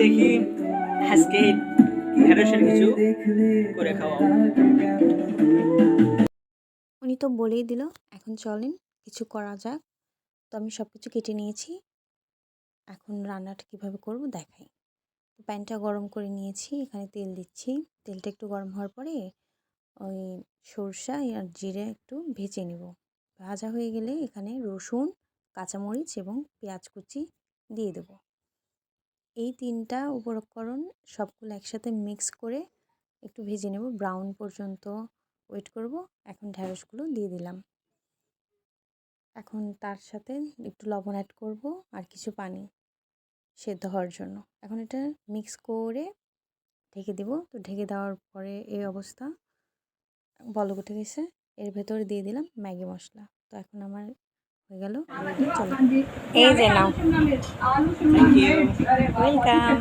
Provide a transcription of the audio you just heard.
দেখি আজকে ঢেঁড়সের কিছু করে খাওয়াও। উনি তো বলেই দিল এখন চলেন কিছু করা যাক। তো আমি সব কিছু কেটে নিয়েছি। এখন রান্নাটা কীভাবে করব দেখাই। প্যানটা গরম করে নিয়েছি এখানে তেল দিচ্ছি। তেলটা একটু গরম হওয়ার পরে ওই সরষা আর জিরে একটু ভেজে নেব। ভাজা হয়ে গেলে এখানে রসুন কাঁচামরিচ এবং পেঁয়াজ কুচি দিয়ে দেব। এই তিনটা উপকরণ সবগুলো একসাথে মিক্স করে একটু ভেজে নেব। ব্রাউন পর্যন্ত ওয়েট করব। এখন ঢ্যাঁড়সগুলো দিয়ে দিলাম। এখন তার সাথে একটু লবণ অ্যাড করব আর কিছু পানি সেদ্ধ হওয়ার জন্য। এখন এটা মিক্স করে ঢেকে দেব। তো ঢেকে দেওয়ার পরে এই অবস্থা। বলক উঠে গেছে। এর ভেতরে দিয়ে দিলাম ম্যাগি মশলা। তো এখন আমার হয়ে গেল। এই যে নাও। ওয়েলকাম